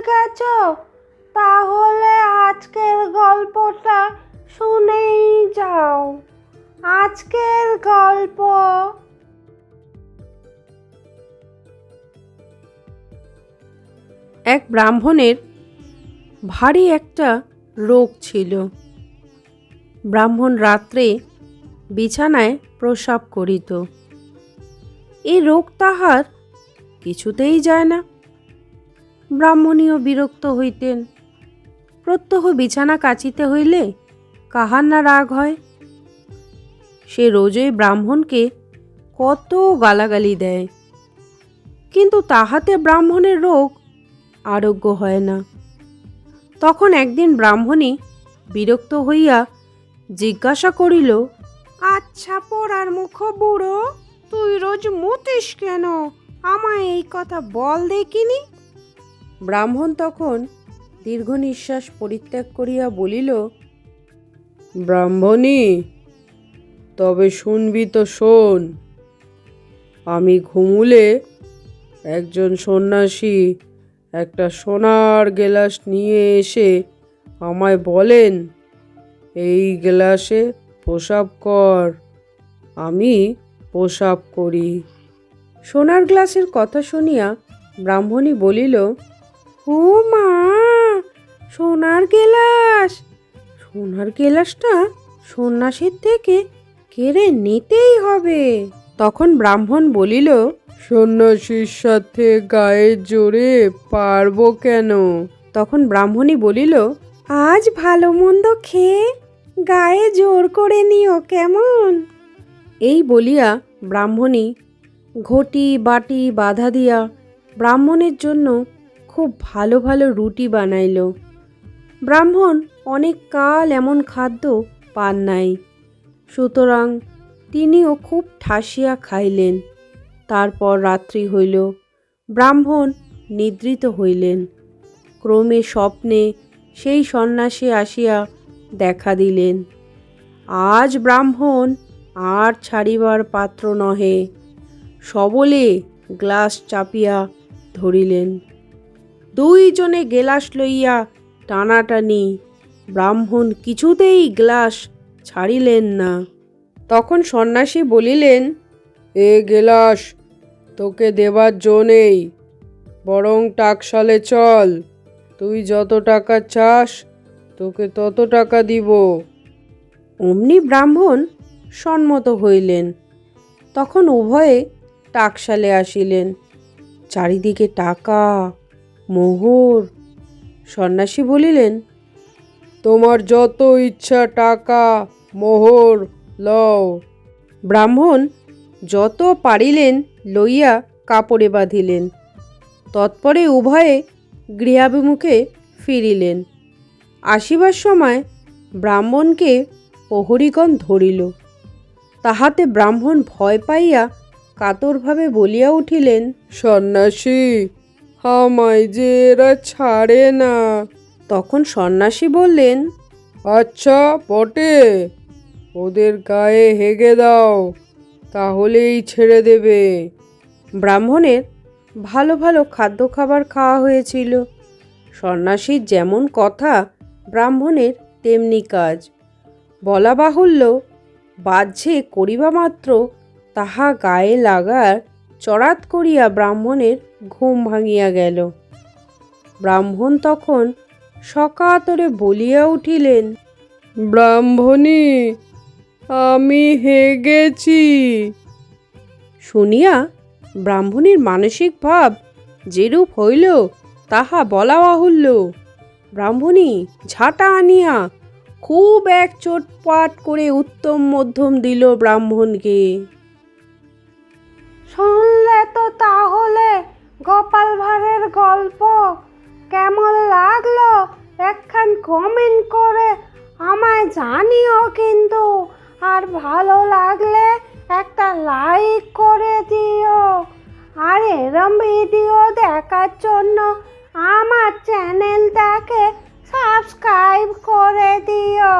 গেছ? তাহলে আজকের গল্পটা শুনেই যাও। আজকের গল্প। এক ব্রাহ্মণের ভারী একটা রোগ ছিল। ব্রাহ্মণ রাত্রে বিছানায় প্রসাব করিত। এই রোগ তাহার কিছুতেই যায় না। ব্রাহ্মণীয় বিরক্ত হইতেন। প্রত্যহ বিছানা কাচিতে হইলে কাহার না রাগ হয়? সে রোজই ব্রাহ্মণকে কত গালাগালি দেয়। কিন্তু তাহাতে ব্রাহ্মণের রোগ আরোগ্য হয় না। তখন একদিন ব্রাহ্মণী বিরক্ত হইয়া জিজ্ঞাসা করিল আচ্ছা পোড়ার মুখ বুড়ো, তুই রোজ মুতিস কেন? আমায় এই কথা বল দেখিনি। ব্রাহ্মণ তখন দীর্ঘ নিঃশ্বাস পরিত্যাগ করিয়া বলিল, ব্রাহ্মণী, তবে শুনবি তো শোন। আমি ঘুমুলে একজন সন্ন্যাসী একটা সোনার গেলাস নিয়ে এসে আমায় বলেন, এই গ্লাসে প্রসাব কর, আমি প্রসাব করি। সোনার গ্লাসের কথা শুনিয়া ব্রাহ্মণী বলিল ও মা সোনার গেলাস। সোনার গেলাসটা সন্ন্যাসীর থেকে কেড়ে নিতেই হবে। তখন ব্রাহ্মণ বলিল সন্ন্যাসীর সাথে গায়ে জোরে পারব কেন? তখন ব্রাহ্মণী বলিল আজ ভালো মন্দ খেয়ে গায়ে জোর করে নিও কেমন? এই বলিয়া ব্রাহ্মণী ঘটি, বাটি, বাধা দিয়া ব্রাহ্মণের জন্য খুব ভালো ভালো রুটি বানাইল। ব্রাহ্মণ অনেক কাল এমন খাদ্য পান নাই। সুতরাং তিনিও খুব ঠাসিয়া খাইলেন। তারপর রাত্রি হইল, ব্রাহ্মণ নিদ্রিত হইলেন। ক্রমে স্বপ্নে সেই সন্ন্যাসী আসিয়া দেখা দিলেন। আজ ব্রাহ্মণ আর ছাড়িবার পাত্র নহে। সবলে গ্লাস চাপিয়া ধরিলেন। দুইজনে গেলাস লইয়া টানাটানি ব্রাহ্মণ কিছুতেই গ্লাস ছাড়িলেন না। তখন সন্ন্যাসী বলিলেন, এ গেলাস তোকে দেবার জো নেই, বরং টাকশালে চল। তুই যত টাকা চাস, তোকে তত টাকা দিব। অমনি ব্রাহ্মণ সম্মত হইলেন। তখন উভয়ে টাকশালে আসিলেন। চারিদিকে টাকা, মোহর। সন্ন্যাসী বলিলেন, তোমার যত ইচ্ছা টাকা, মোহর লও। ব্রাহ্মণ যত পারিলেন লইয়া কাপড়ে বাঁধিলেন। তৎপরে উভয়ে গৃহাভিমুখে ফিরিলেন। আসিবার সময় ব্রাহ্মণকে প্রহরীগণ ধরিল। তাহাতে ব্রাহ্মণ ভয় পাইয়া কাতরভাবে বলিয়া উঠিলেন, সন্ন্যাসী, আমায় যে এরা ছাড়ে না। তখন সন্ন্যাসী বললেন আচ্ছা বটে, ওদের গায়ে হেগে দাও, তাহলেই ছেড়ে দেবে। ব্রাহ্মণের ভালো ভালো খাদ্য খাবার খাওয়া হয়েছিল। সন্ন্যাসীর যেমন কথা ব্রাহ্মণের, তেমনি কাজ। বলা বাহুল্য, বাহ্যে করিবা মাত্র তাহা গায়ে লাগার চড়াত করিয়া ব্রাহ্মণের ঘুম ভাঙিয়া গেল। ব্রাহ্মণ তখন সকাতরে বলিয়া উঠিলেন, ব্রাহ্মণী, আমি হেগেছি। শুনিয়া ব্রাহ্মণীর মানসিক ভাব যেরূপ হইল, তাহা বলা বাহুল্য। ব্রাহ্মণী, ঝাঁটা আনিয়া খুব এক চোটপাট করে উত্তম মধ্যম দিল ব্রাহ্মণকে। শুনলে তো তাহলে গোপাল ভাঁড়ের গল্প কেমন লাগল? একখান কমেন্ট করে আমায় জানিও কিন্তু। আর ভালো লাগলে একটা লাইক করে দিও। আর এরম ভিডিও দেখার জন্য আমার চ্যানেলটাকে সাবস্ক্রাইব করে দিও।